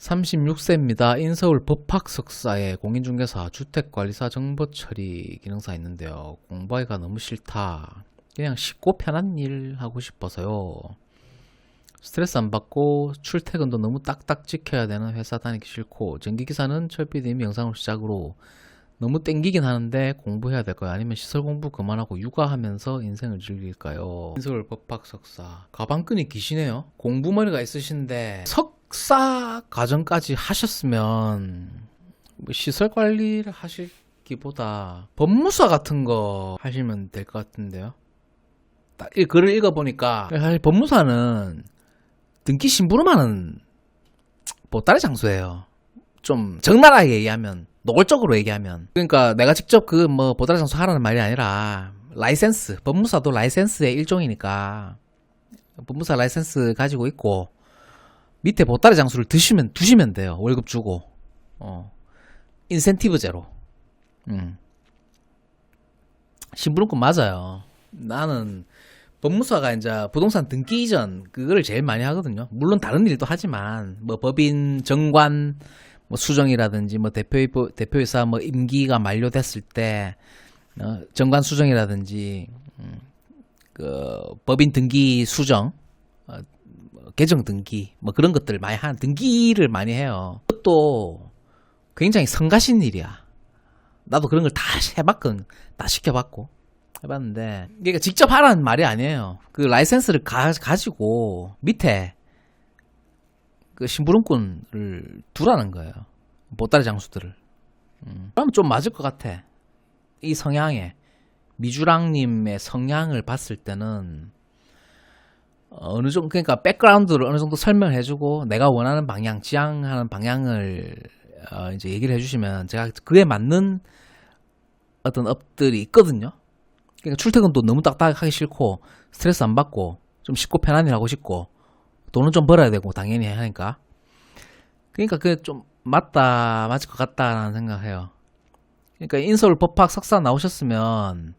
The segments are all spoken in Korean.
36세입니다. 인서울 법학석사에 공인중개사, 주택관리사 정보처리 기능사 있는데요. 공부하기가 너무 싫다. 그냥 쉽고 편한 일 하고 싶어서요. 스트레스 안 받고 출퇴근도 너무 딱딱 지켜야 되는 회사 다니기 싫고 전기기사는 철PD님 영상을 시작으로 너무 땡기긴 하는데 공부해야 될까요? 아니면 시설 공부 그만하고 육아하면서 인생을 즐길까요? 인서울 법학석사 가방끈이 기시네요. 공부머리가 있으신데 석 사 과정까지 하셨으면 뭐 시설 관리를 하시기보다 법무사 같은 거 하시면 될 것 같은데요. 딱 이 글을 읽어보니까 사실 법무사는 등기 심부름하는 보따리 장소예요. 좀 적나라하게 얘기하면 노골적으로 얘기하면 그러니까 내가 직접 그 뭐 보따리 장소 하라는 말이 아니라 라이센스 법무사도 라이센스의 일종이니까 법무사 라이센스 가지고 있고 밑에 보따리 장소를 드시면 두시면 돼요. 월급 주고. 어. 인센티브 제로. 음. 심부름꾼 맞아요. 나는 법무사가 이제 부동산 등기 이전 그거를 제일 많이 하거든요. 물론 다른 일도 하지만 뭐 법인 정관 뭐 수정이라든지 뭐 대표 대표이사 뭐 임기가 만료됐을 때 어, 정관 수정이라든지 음, 그 법인 등기 수정 계정 등기 뭐 그런 것들 많이 한 등기를 많이 해요. 그것도 굉장히 성가신 일이야. 나도 그런 걸 다 해봤건 다 시켜봤고 해봤는데 그러니까 직접 하라는 말이 아니에요. 그 라이센스를 가, 가지고 밑에 그 심부름꾼을 두라는 거예요. 보따리 장수들을. 음. 그러면 좀 맞을 것 같아. 이 성향에 미주랑님의 성향을 봤을 때는 어느 정도 그러니까 백그라운드를 어느 정도 설명해주고 내가 원하는 방향, 지향하는 방향을 어, 이제 얘기를 해주시면 제가 그에 맞는 어떤 업들이 있거든요. 그러니까 출퇴근도 너무 딱딱하기 싫고 스트레스 안 받고 좀 쉽고 일 하고 싶고 돈은 좀 벌어야 되고 당연히 하니까 그러니까 그게 좀 맞다 맞을 것 같다라는 생각해요. 그러니까 인서울 법학 석사 나오셨으면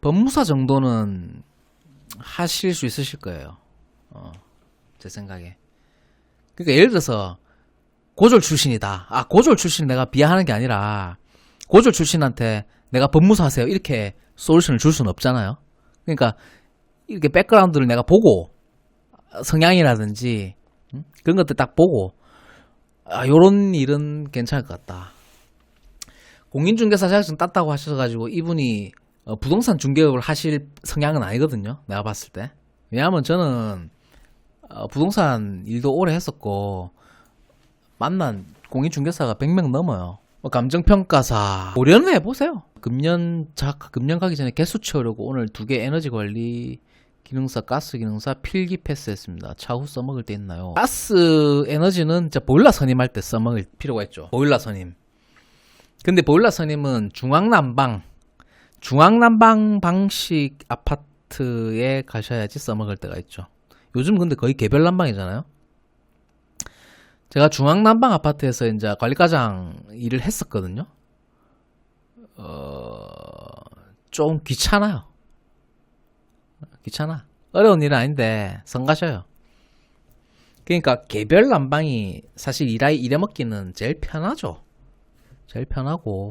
법무사 정도는 하실 수 있으실 거예요. 어, 제 생각에. 그러니까 예를 들어서 고졸 출신이다. 아 고졸 출신 내가 비하하는 게 아니라 고졸 출신한테 내가 법무사 하세요. 이렇게 솔루션을 줄 수는 없잖아요. 그러니까 이렇게 백그라운드를 내가 보고 성향이라든지 음? 그런 것들 딱 보고 아 요런 일은 괜찮을 것 같다. 공인중개사 자격증 땄다고 하셔가지고 이분이 어, 부동산 중개업을 하실 성향은 아니거든요. 내가 봤을 때. 왜냐하면 저는 어, 부동산 일도 오래 했었고 만난 공인중개사가 100명 넘어요. 뭐 감정평가사 고려는 해보세요. 금년 자 금년 가기 전에 개수 채우려고 오늘 두 개 에너지 관리 기능사, 가스 기능사 필기 패스했습니다. 차후 써먹을 때 있나요? 가스 에너지는 진짜 보일러 선임할 때 써먹을 필요가 있죠. 보일러 선임. 근데 보일러 선임은 중앙난방, 중앙난방 방식 아파트에 가셔야지 써먹을 때가 있죠. 요즘 근데 거의 개별 난방이잖아요. 제가 중앙난방 아파트에서 이제 관리과장 일을 했었거든요. 어, 좀 귀찮아요. 귀찮아. 어려운 일은 아닌데, 성가셔요. 그러니까 개별 난방이 사실 일하, 일해 먹기는 제일 편하죠. 제일 편하고.